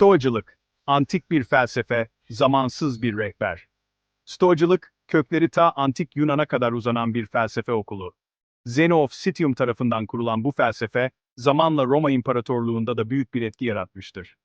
Stoacılık, antik bir felsefe, zamansız bir rehber. Stoacılık, kökleri ta antik Yunan'a kadar uzanan bir felsefe okulu. Zeno of Citium tarafından kurulan bu felsefe, zamanla Roma İmparatorluğu'nda da büyük bir etki yaratmıştır.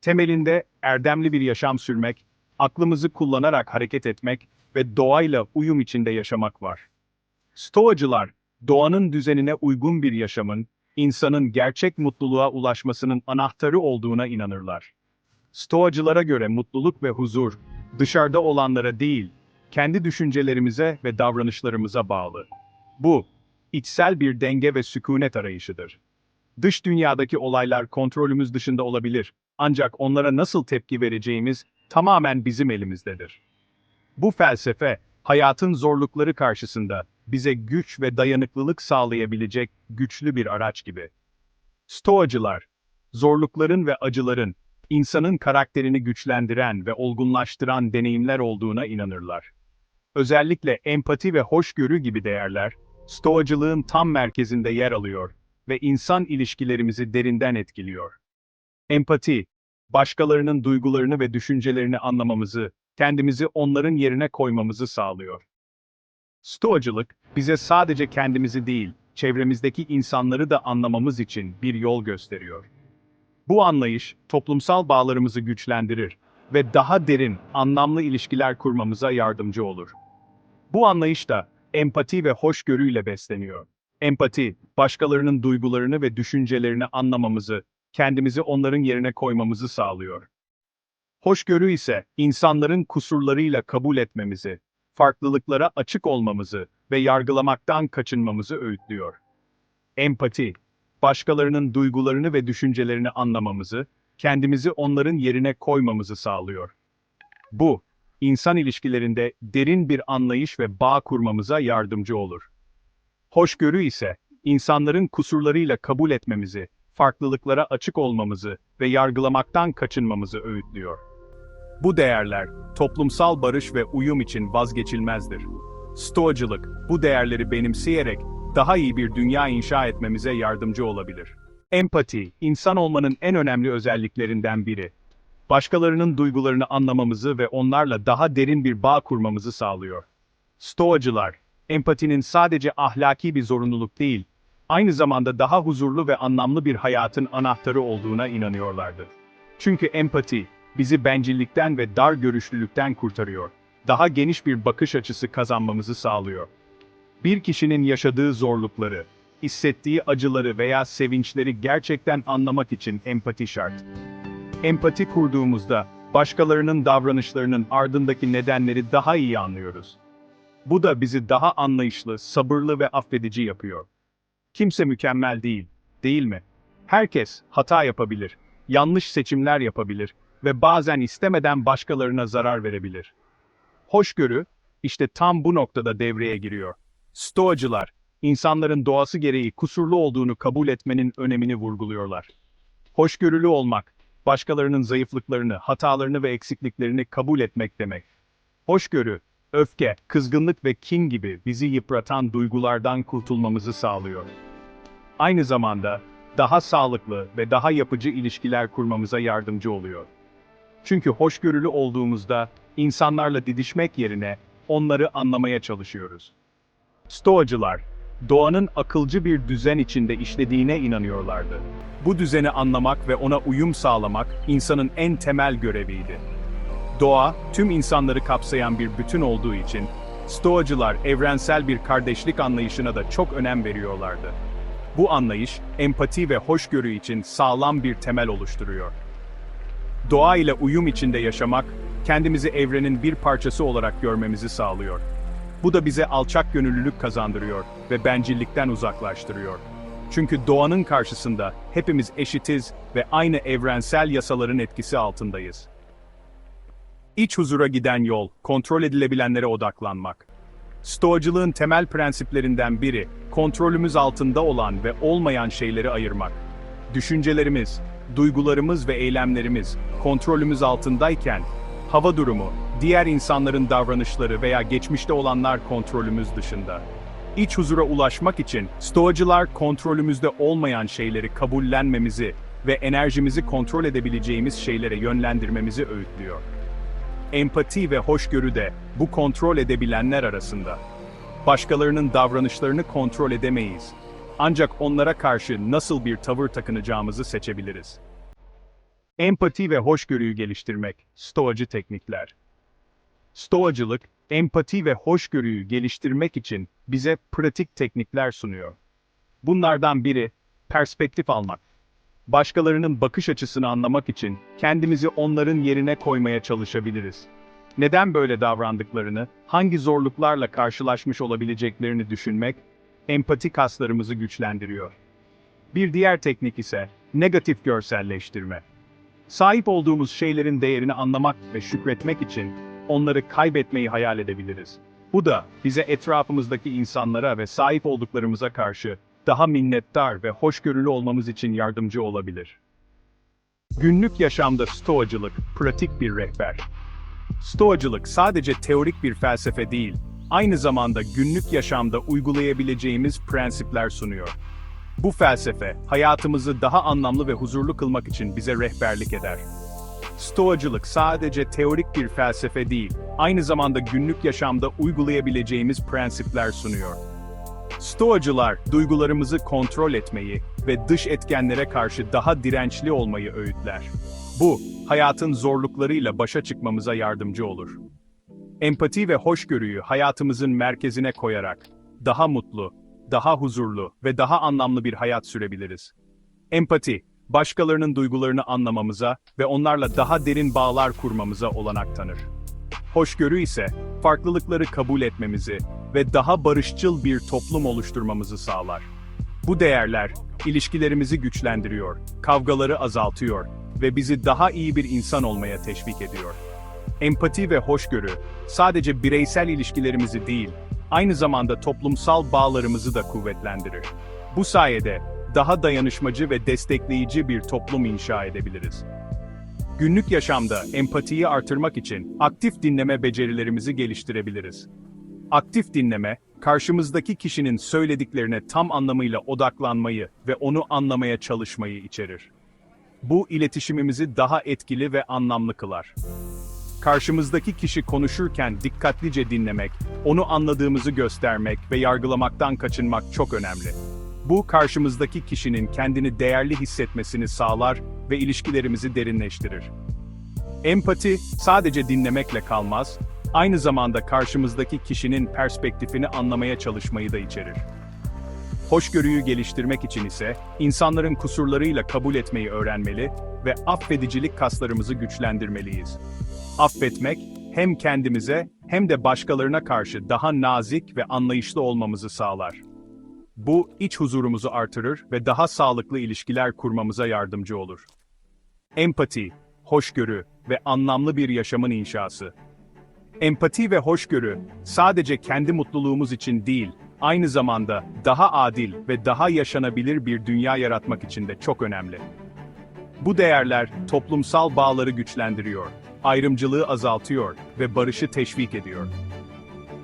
Temelinde erdemli bir yaşam sürmek, aklımızı kullanarak hareket etmek ve doğayla uyum içinde yaşamak var. Stoacılar, doğanın düzenine uygun bir yaşamın, insanın gerçek mutluluğa ulaşmasının anahtarı olduğuna inanırlar. Stoacılara göre mutluluk ve huzur, dışarıda olanlara değil, kendi düşüncelerimize ve davranışlarımıza bağlı. Bu, içsel bir denge ve sükunet arayışıdır. Dış dünyadaki olaylar kontrolümüz dışında olabilir, ancak onlara nasıl tepki vereceğimiz tamamen bizim elimizdedir. Bu felsefe, hayatın zorlukları karşısında bize güç ve dayanıklılık sağlayabilecek güçlü bir araç gibi. Stoacılar, zorlukların ve acıların insanın karakterini güçlendiren ve olgunlaştıran deneyimler olduğuna inanırlar. Özellikle empati ve hoşgörü gibi değerler, Stoacılığın tam merkezinde yer alıyor ve insan ilişkilerimizi derinden etkiliyor. Empati, başkalarının duygularını ve düşüncelerini anlamamızı, kendimizi onların yerine koymamızı sağlıyor. Stoacılık, bize sadece kendimizi değil, çevremizdeki insanları da anlamamız için bir yol gösteriyor. Bu anlayış, toplumsal bağlarımızı güçlendirir ve daha derin, anlamlı ilişkiler kurmamıza yardımcı olur. Bu anlayış da empati ve hoşgörüyle besleniyor. Empati, başkalarının duygularını ve düşüncelerini anlamamızı, kendimizi onların yerine koymamızı sağlıyor. Hoşgörü ise insanların kusurlarıyla kabul etmemizi, farklılıklara açık olmamızı ve yargılamaktan kaçınmamızı öğütlüyor. Empati, başkalarının duygularını ve düşüncelerini anlamamızı, kendimizi onların yerine koymamızı sağlıyor. Bu, insan ilişkilerinde derin bir anlayış ve bağ kurmamıza yardımcı olur. Hoşgörü ise, insanların kusurlarıyla kabul etmemizi, farklılıklara açık olmamızı ve yargılamaktan kaçınmamızı öğütlüyor. Bu değerler, toplumsal barış ve uyum için vazgeçilmezdir. Stoacılık, bu değerleri benimseyerek daha iyi bir dünya inşa etmemize yardımcı olabilir. Empati, insan olmanın en önemli özelliklerinden biri. Başkalarının duygularını anlamamızı ve onlarla daha derin bir bağ kurmamızı sağlıyor. Stoacılar, empatinin sadece ahlaki bir zorunluluk değil, aynı zamanda daha huzurlu ve anlamlı bir hayatın anahtarı olduğuna inanıyorlardı. Çünkü empati, bizi bencillikten ve dar görüşlülükten kurtarıyor. Daha geniş bir bakış açısı kazanmamızı sağlıyor. Bir kişinin yaşadığı zorlukları, hissettiği acıları veya sevinçleri gerçekten anlamak için empati şart. Empati kurduğumuzda, başkalarının davranışlarının ardındaki nedenleri daha iyi anlıyoruz. Bu da bizi daha anlayışlı, sabırlı ve affedici yapıyor. Kimse mükemmel değil, değil mi? Herkes hata yapabilir, yanlış seçimler yapabilir ve bazen istemeden başkalarına zarar verebilir. Hoşgörü, işte tam bu noktada devreye giriyor. Stoacılar, insanların doğası gereği kusurlu olduğunu kabul etmenin önemini vurguluyorlar. Hoşgörülü olmak, başkalarının zayıflıklarını, hatalarını ve eksikliklerini kabul etmek demek. Hoşgörü, öfke, kızgınlık ve kin gibi bizi yıpratan duygulardan kurtulmamızı sağlıyor. Aynı zamanda, daha sağlıklı ve daha yapıcı ilişkiler kurmamıza yardımcı oluyor. Çünkü hoşgörülü olduğumuzda, insanlarla didişmek yerine, onları anlamaya çalışıyoruz. Stoacılar, doğanın akılcı bir düzen içinde işlediğine inanıyorlardı. Bu düzeni anlamak ve ona uyum sağlamak, insanın en temel göreviydi. Doğa, tüm insanları kapsayan bir bütün olduğu için, Stoacılar evrensel bir kardeşlik anlayışına da çok önem veriyorlardı. Bu anlayış, empati ve hoşgörü için sağlam bir temel oluşturuyor. Doğa ile uyum içinde yaşamak, kendimizi evrenin bir parçası olarak görmemizi sağlıyor. Bu da bize alçak gönüllülük kazandırıyor ve bencillikten uzaklaştırıyor. Çünkü doğanın karşısında hepimiz eşitiz ve aynı evrensel yasaların etkisi altındayız. İç huzura giden yol, kontrol edilebilenlere odaklanmak. Stoacılığın temel prensiplerinden biri, kontrolümüz altında olan ve olmayan şeyleri ayırmak. Düşüncelerimiz, duygularımız ve eylemlerimiz kontrolümüz altındayken, hava durumu, diğer insanların davranışları veya geçmişte olanlar kontrolümüz dışında. İç huzura ulaşmak için stoacılar kontrolümüzde olmayan şeyleri kabullenmemizi ve enerjimizi kontrol edebileceğimiz şeylere yönlendirmemizi öğütlüyor. Empati ve hoşgörü de bu kontrol edebilenler arasında. Başkalarının davranışlarını kontrol edemeyiz. Ancak onlara karşı nasıl bir tavır takınacağımızı seçebiliriz. Empati ve hoşgörüyü geliştirmek, stoacı teknikler. Stoacılık, empati ve hoşgörüyü geliştirmek için bize pratik teknikler sunuyor. Bunlardan biri, perspektif almak. Başkalarının bakış açısını anlamak için kendimizi onların yerine koymaya çalışabiliriz. Neden böyle davrandıklarını, hangi zorluklarla karşılaşmış olabileceklerini düşünmek, empati kaslarımızı güçlendiriyor. Bir diğer teknik ise negatif görselleştirme. Sahip olduğumuz şeylerin değerini anlamak ve şükretmek için onları kaybetmeyi hayal edebiliriz. Bu da bize etrafımızdaki insanlara ve sahip olduklarımıza karşı daha minnettar ve hoşgörülü olmamız için yardımcı olabilir. Günlük yaşamda stoacılık pratik bir rehber. Stoacılık sadece teorik bir felsefe değil, aynı zamanda günlük yaşamda uygulayabileceğimiz prensipler sunuyor. Bu felsefe, hayatımızı daha anlamlı ve huzurlu kılmak için bize rehberlik eder. Stoacılık sadece teorik bir felsefe değil, aynı zamanda günlük yaşamda uygulayabileceğimiz prensipler sunuyor. Stoacılar, duygularımızı kontrol etmeyi ve dış etkenlere karşı daha dirençli olmayı öğütler. Bu, hayatın zorluklarıyla başa çıkmamıza yardımcı olur. Empati ve hoşgörüyü hayatımızın merkezine koyarak, daha mutlu, daha huzurlu ve daha anlamlı bir hayat sürebiliriz. Empati, başkalarının duygularını anlamamıza ve onlarla daha derin bağlar kurmamıza olanak tanır. Hoşgörü ise, farklılıkları kabul etmemizi ve daha barışçıl bir toplum oluşturmamızı sağlar. Bu değerler, ilişkilerimizi güçlendiriyor, kavgaları azaltıyor ve bizi daha iyi bir insan olmaya teşvik ediyor. Empati ve hoşgörü, sadece bireysel ilişkilerimizi değil, aynı zamanda toplumsal bağlarımızı da kuvvetlendirir. Bu sayede, daha dayanışmacı ve destekleyici bir toplum inşa edebiliriz. Günlük yaşamda empatiyi artırmak için aktif dinleme becerilerimizi geliştirebiliriz. Aktif dinleme, karşımızdaki kişinin söylediklerine tam anlamıyla odaklanmayı ve onu anlamaya çalışmayı içerir. Bu iletişimimizi daha etkili ve anlamlı kılar. Karşımızdaki kişi konuşurken dikkatlice dinlemek, onu anladığımızı göstermek ve yargılamaktan kaçınmak çok önemli. Bu karşımızdaki kişinin kendini değerli hissetmesini sağlar ve ilişkilerimizi derinleştirir. Empati sadece dinlemekle kalmaz, aynı zamanda karşımızdaki kişinin perspektifini anlamaya çalışmayı da içerir. Hoşgörüyü geliştirmek için ise insanların kusurlarıyla kabul etmeyi öğrenmeli ve affedicilik kaslarımızı güçlendirmeliyiz. Affetmek hem kendimize hem de başkalarına karşı daha nazik ve anlayışlı olmamızı sağlar. Bu iç huzurumuzu artırır ve daha sağlıklı ilişkiler kurmamıza yardımcı olur. Empati, hoşgörü ve anlamlı bir yaşamın inşası. Empati ve hoşgörü sadece kendi mutluluğumuz için değil, aynı zamanda daha adil ve daha yaşanabilir bir dünya yaratmak için de çok önemli. Bu değerler toplumsal bağları güçlendiriyor, ayrımcılığı azaltıyor ve barışı teşvik ediyor.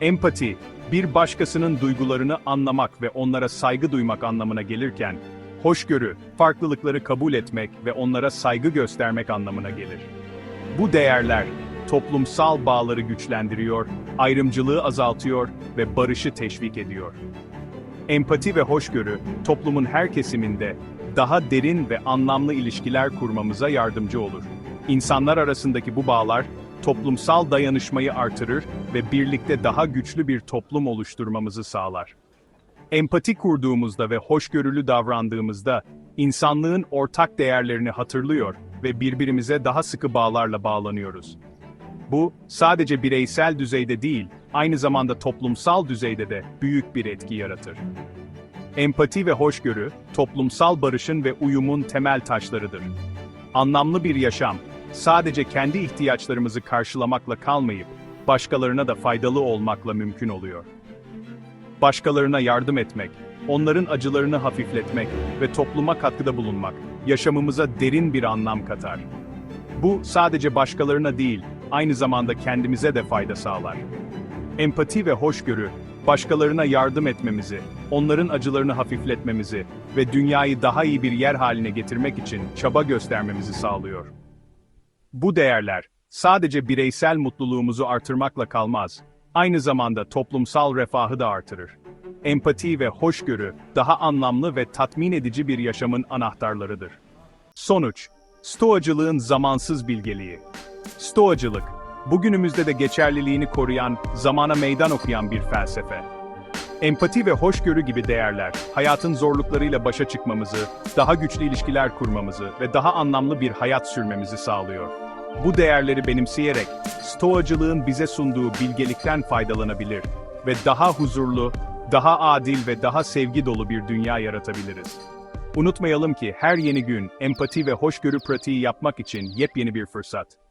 Empati, bir başkasının duygularını anlamak ve onlara saygı duymak anlamına gelirken, hoşgörü, farklılıkları kabul etmek ve onlara saygı göstermek anlamına gelir. Bu değerler, toplumsal bağları güçlendiriyor, ayrımcılığı azaltıyor ve barışı teşvik ediyor. Empati ve hoşgörü, toplumun her kesiminde daha derin ve anlamlı ilişkiler kurmamıza yardımcı olur. İnsanlar arasındaki bu bağlar, toplumsal dayanışmayı artırır ve birlikte daha güçlü bir toplum oluşturmamızı sağlar. Empati kurduğumuzda ve hoşgörülü davrandığımızda, insanlığın ortak değerlerini hatırlıyor ve birbirimize daha sıkı bağlarla bağlanıyoruz. Bu, sadece bireysel düzeyde değil, aynı zamanda toplumsal düzeyde de büyük bir etki yaratır. Empati ve hoşgörü, toplumsal barışın ve uyumun temel taşlarıdır. Anlamlı bir yaşam, sadece kendi ihtiyaçlarımızı karşılamakla kalmayıp, başkalarına da faydalı olmakla mümkün oluyor. Başkalarına yardım etmek, onların acılarını hafifletmek ve topluma katkıda bulunmak, yaşamımıza derin bir anlam katar. Bu sadece başkalarına değil, aynı zamanda kendimize de fayda sağlar. Empati ve hoşgörü, başkalarına yardım etmemizi, onların acılarını hafifletmemizi ve dünyayı daha iyi bir yer haline getirmek için çaba göstermemizi sağlıyor. Bu değerler sadece bireysel mutluluğumuzu artırmakla kalmaz, aynı zamanda toplumsal refahı da artırır. Empati ve hoşgörü daha anlamlı ve tatmin edici bir yaşamın anahtarlarıdır. Sonuç, Stoacılığın zamansız bilgeliği. Stoacılık, bugünümüzde de geçerliliğini koruyan, zamana meydan okuyan bir felsefe. Empati ve hoşgörü gibi değerler, hayatın zorluklarıyla başa çıkmamızı, daha güçlü ilişkiler kurmamızı ve daha anlamlı bir hayat sürmemizi sağlıyor. Bu değerleri benimseyerek, Stoacılığın bize sunduğu bilgelikten faydalanabilir ve daha huzurlu, daha adil ve daha sevgi dolu bir dünya yaratabiliriz. Unutmayalım ki her yeni gün empati ve hoşgörü pratiği yapmak için yepyeni bir fırsat.